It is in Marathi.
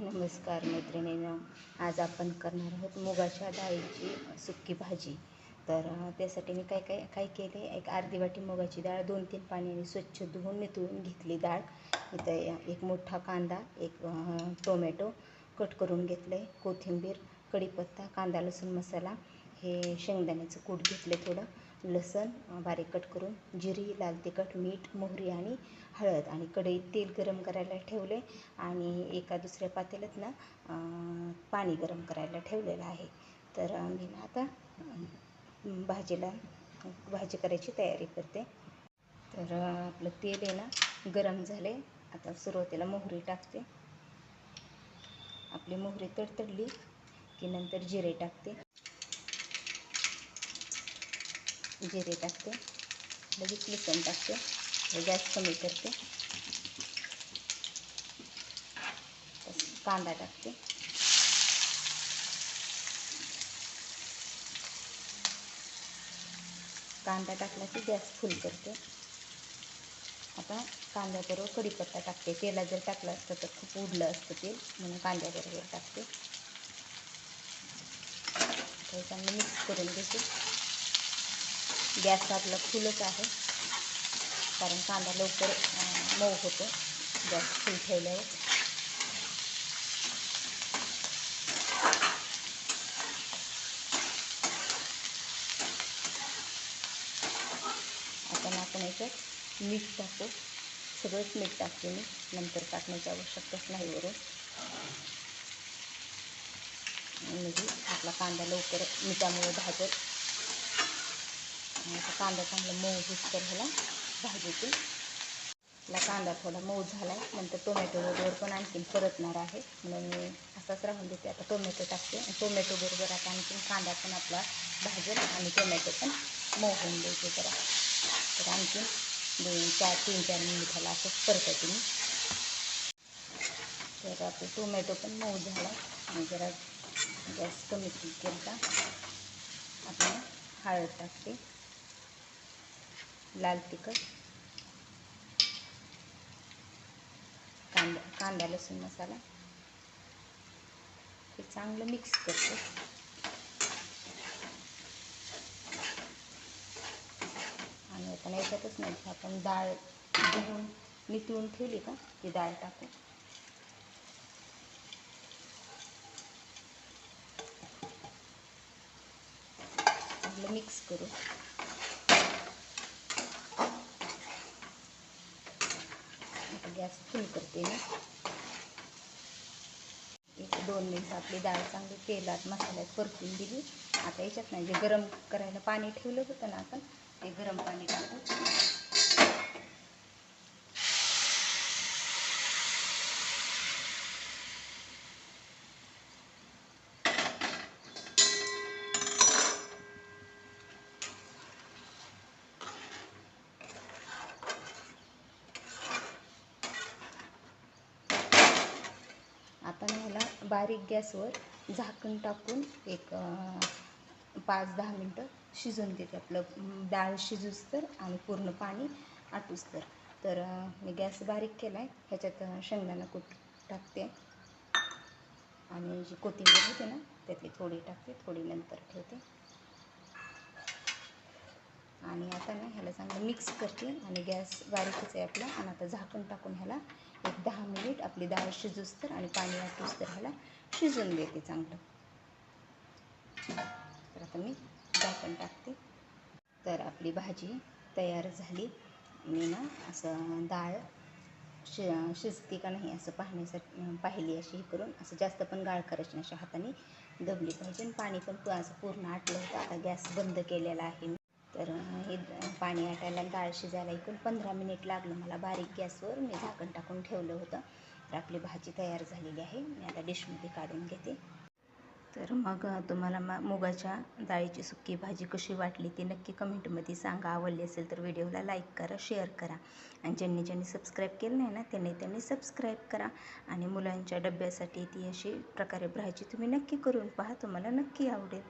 नमस्कार मैत्रिणीनं आज आपण करणार आहोत मुगाच्या डाळीची सुक्की भाजी. तर त्यासाठी मी काय काय काय केले? एक अर्धी वाटी मुगाची डाळ दोन तीन पाण्याने स्वच्छ धुवून नितळून घेतली डाळ. इथं एक मोठा कांदा एक टोमॅटो कट करून घेतलं आहे कोथिंबीर कढीपत्ता कांदा लसूण मसाला हे शेंगदाण्याचं कूट घेतलं थोडं. लसण बारीक कट करून जिरी लाल तिखट मीठ मोहरी आणि हळद आणि कढईत तेल गरम करायला ठेवले आणि एका दुसऱ्या पातेल्यात ना पाणी गरम करायला ठेवलेलं आहे. तर मी ना आता भाजीला भाजी करायची तयारी करते. तर आपलं तेल आहे ना गरम झाले. आता सुरुवातीला मोहरी टाकते. आपली मोहरी तडतडली की नंतर जिरे टाकते. जिरे टाकते लगेच लसूण टाकते हे गॅस कमी करते. कांदा टाकते. कांदा टाकला की गॅस फुल करते. आता कांद्याबरोबर कढीपत्ता टाकते. तेला जर टाकलं असतं तर खूप उडलं असतं तेल म्हणून कांद्याबरोबर टाकते. तर चांगलं मिक्स करून घेते. गॅस आपला फुलच आहे. कारण कांदा लवकर मऊ होतो. गॅस फुल ठेवल्यावर. आता आपण याच्यात मीठ टाकू. सगळंच मीठ टाकते मी नंतर टाकण्याची आवश्यकताच नाही वरून. म्हणजे आपला कांदा लवकर मिठामुळे भाजत. आणि आता कांदा चांगला मऊ तर ह्याला भाजीतील आपला कांदा थोडा मऊ झाला आहे नंतर टोमॅटो बरोबर पण आणखीन परतणार आहे. म्हणून मी असाच राहून देते. आता टोमॅटो टाकते आणि टोमॅटो बरोबर आता आणखीन कांदा पण आपला भाजेल आणि टोमॅटो पण मऊ होऊन द्यायचे जरा. तर आणखीन दोन चार तीन चार मिनिटाला असं परतते मी. तर आपलं टोमॅटो पण मऊ झाला आणि जरा गॅस कमी केला आपण हळद टाकते. लाल तिखट. कांदा कांदा लसूण मसाला. हे चांगलं मिक्स करतो. आणि आता याच्यातच नाही. आपण डाळ धुवून नितळून ठेवली का ती डाळ टाकू चांगलं मिक्स करू. गॅस फुल करते ना एक दोन मिनिट आपली डाळ चांगली तेलात मसाल्यात परतून दिली. आता याच्यात नाही जे गरम करायला पाणी ठेवलं होतं ना आपण ते गरम पाणी टाकू आता मी ह्याला बारीक गॅसवर झाकण टाकून एक पाच दहा मिनटं शिजवून देते आपलं डाळ शिजूस तर आणि पूर्ण पाणी आटूस तर. तर मी गॅस बारीक केला आहे ह्याच्यात शेंगदाणा कूट टाकते. आणि जी कोथिंबीर होते ना त्यातली थोडी टाकते थोडी नंतर ठेवते. आणि आता ना ह्याला चांगलं मिक्स करते आणि गॅस बारीकच आहे आपला. आणि आता झाकण टाकून ह्याला एक दहा मिनिट आपली डाळ शिजूस तर आणि पाणी आटूस तर ह्याला शिजून देते चांगलं. तर आता मी झाकण टाकते. तर आपली भाजी तयार झाली. मी ना असं डाळ शि शिजते का नाही असं पाहण्यासाठी पाहिली अशी हे करून असं जास्त पण गाळ करायची नाही. अशा हाताने दबली पाहिजे. आणि पाणी पण असं पूर्ण आटलं होतं. आता गॅस बंद केलेला आहे मी. तर हे पाणी आटायला डाळ शिजायला एकूण पंधरा मिनिट लागलं. मला बारीक गॅसवर मी झाकण टाकून ठेवलं होतं. तर आपली भाजी तयार झालेली आहे. मी आता डिशमध्ये काढून घेते. तर मग तुम्हाला मा मुगाच्या डाळीची सुक्की भाजी कशी वाटली ती नक्की कमेंटमध्ये सांगा. आवडली असेल तर व्हिडिओला लाईक करा शेअर करा. आणि ज्यांनी ज्यांनी सबस्क्राईब केलं नाही ना त्यांनी त्यांनी सबस्क्राईब करा. आणि मुलांच्या डब्यासाठी ती अशी प्रकारे भाजी तुम्ही नक्की करून पहा. तुम्हाला नक्की आवडेल.